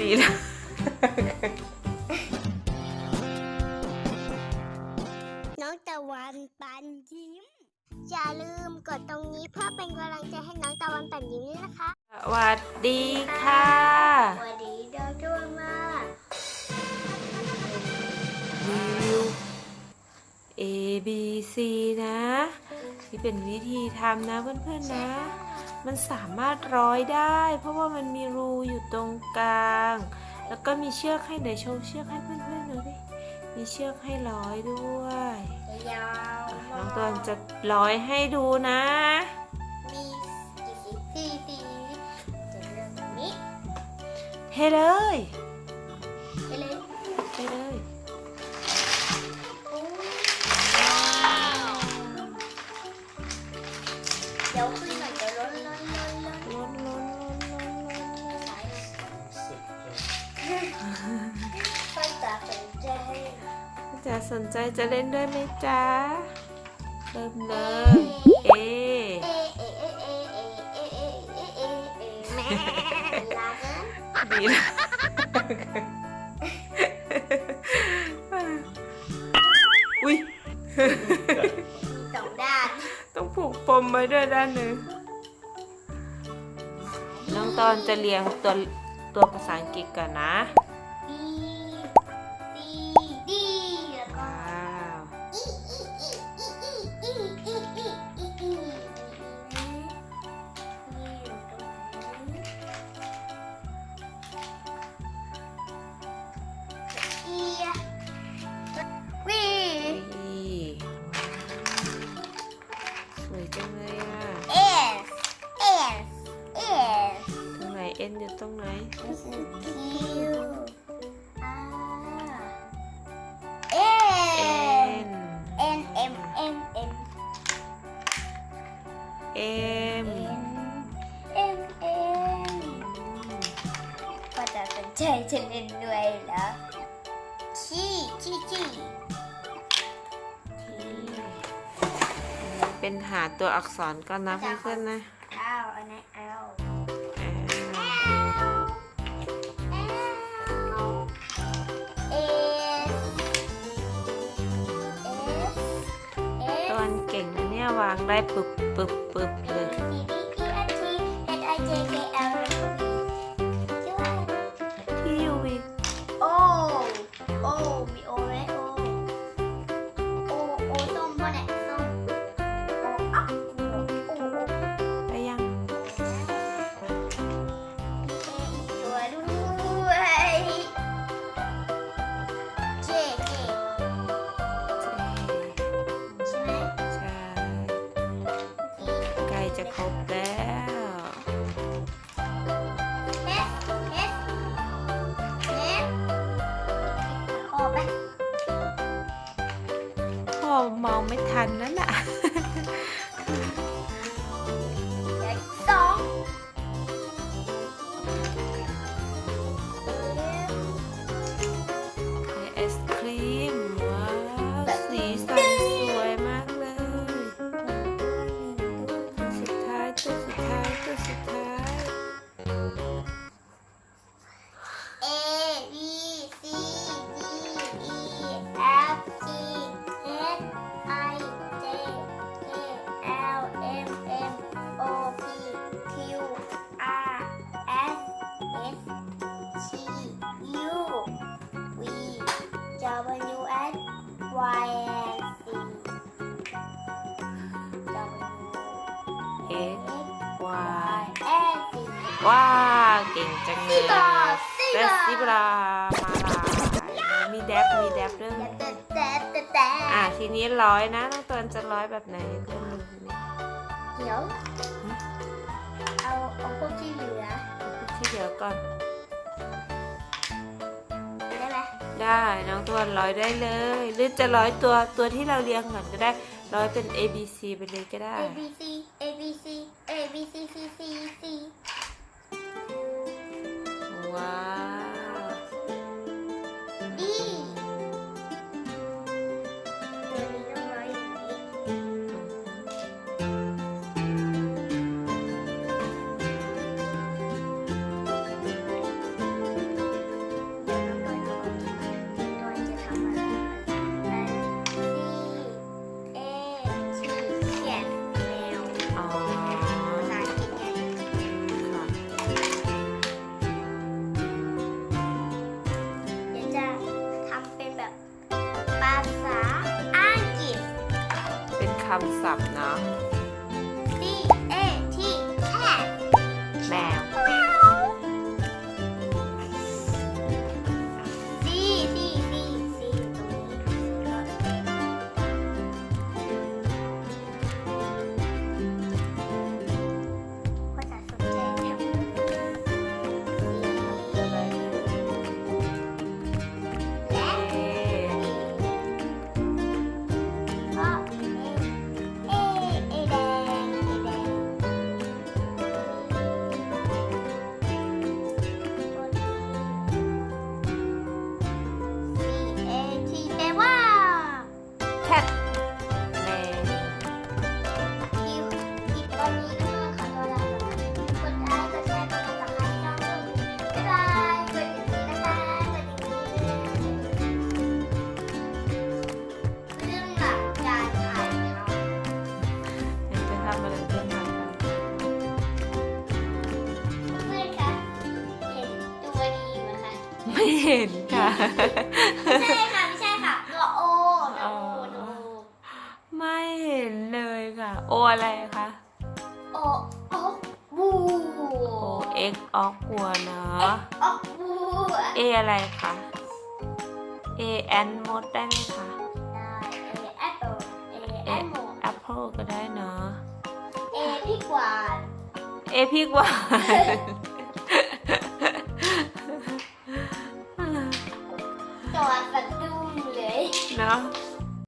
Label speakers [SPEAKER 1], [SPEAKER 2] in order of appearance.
[SPEAKER 1] ดีนะ
[SPEAKER 2] น้องตะวันปันยิ้ม อย่าลืมกดตรงนี้เพื่อเป็นกำลังใจให้น้องตะวันปันยิ้มด้วยนะคะ
[SPEAKER 1] สวัสดีค่ะ
[SPEAKER 2] สวัสดีดาวดวงมา
[SPEAKER 1] รีวิว A B C นะ นี่เป็นวิธีทำนะเพื่อนๆนะ มันสามารถร้อยได้ เพราะว่ามันมีรูอยู่ตรงกลาง แล้วก็มีเชือกให้เดี๋ยวโชว์เชือกให้เพื่อนๆดูดิมีเชือกให้ร้อยด้วย
[SPEAKER 2] ยาว
[SPEAKER 1] น้องตอนจะร้อยให้ดูนะ
[SPEAKER 2] มีกี่สีสี่สีจะเริ่มแบบนี้
[SPEAKER 1] เทเลย
[SPEAKER 2] ไปเลย
[SPEAKER 1] เทเลย
[SPEAKER 2] โอ้เดี๋ยวขึ้นหน่อ สนใจ
[SPEAKER 1] จะเล่นด้วยไหมจ๊ะ เริ่มเลย เอดีนะอุ้ย
[SPEAKER 2] สองด้าน
[SPEAKER 1] ต้องผูกปมไว้ด้วยด้านหนึ่งน้องตอนจะเรียงตัวตัวภาษาอังกฤษก่อนนะ
[SPEAKER 2] ล่น
[SPEAKER 1] ด้วย
[SPEAKER 2] แล้วชี้ชี้ชี้
[SPEAKER 1] เป็นหาตัวอักษรก่อนนะเพื่อนๆนะ
[SPEAKER 2] เอาอันนั้นเอา
[SPEAKER 1] อ่า
[SPEAKER 2] เอสเอส
[SPEAKER 1] ตอนเก่งนะเนี่ยวางได้ปึบปึบปึบเลย
[SPEAKER 2] ซีดีอีเอฟทีเอส ว้าเก่
[SPEAKER 1] งจังเลย
[SPEAKER 2] ซิบราซิบรา
[SPEAKER 1] และซิบรามาลายมีแดบมีแดบด้วย
[SPEAKER 2] แต่แต่แต่แต่
[SPEAKER 1] อะทีนี้ร้อยนะน้องเตินจะร้อยแบบไหนเพื่อนดูทีนี้
[SPEAKER 2] เดี๋ยวเอาเอาพวกที่เหลือ
[SPEAKER 1] ที่เดี๋ยวก่อน
[SPEAKER 2] ได้ไหม
[SPEAKER 1] ได้น้องตัวร้อยได้เลย หรือจะร้อยตัวตัวที่เราเรียงก่อนก็ได้ร้อยเป็น A B C ไปเลยก็ได้
[SPEAKER 2] A B C A B C A B C C C C
[SPEAKER 1] ว้าวำศัพท์เนาะ ไม่เห็นค่ะ
[SPEAKER 2] ไม่ใช่ค่ะไม่ใช่ค่ะตัวโอตัวโอตัวโอ
[SPEAKER 1] ไม่เห็นเลยค่ะ โออะไรคะ
[SPEAKER 2] โอโอบู
[SPEAKER 1] โอเอ็กออกกลัวเนาะ
[SPEAKER 2] โอบู
[SPEAKER 1] เออะไรคะเอแอนมดได้ไหมคะ
[SPEAKER 2] ได้เอแอปเปิลเอแอปโม
[SPEAKER 1] แอปเปิลก็ได้เนาะ
[SPEAKER 2] เอพี่กวาด
[SPEAKER 1] เอพี่กว่า
[SPEAKER 2] ตัวสะดุ้งเลย
[SPEAKER 1] เนาะ
[SPEAKER 2] เ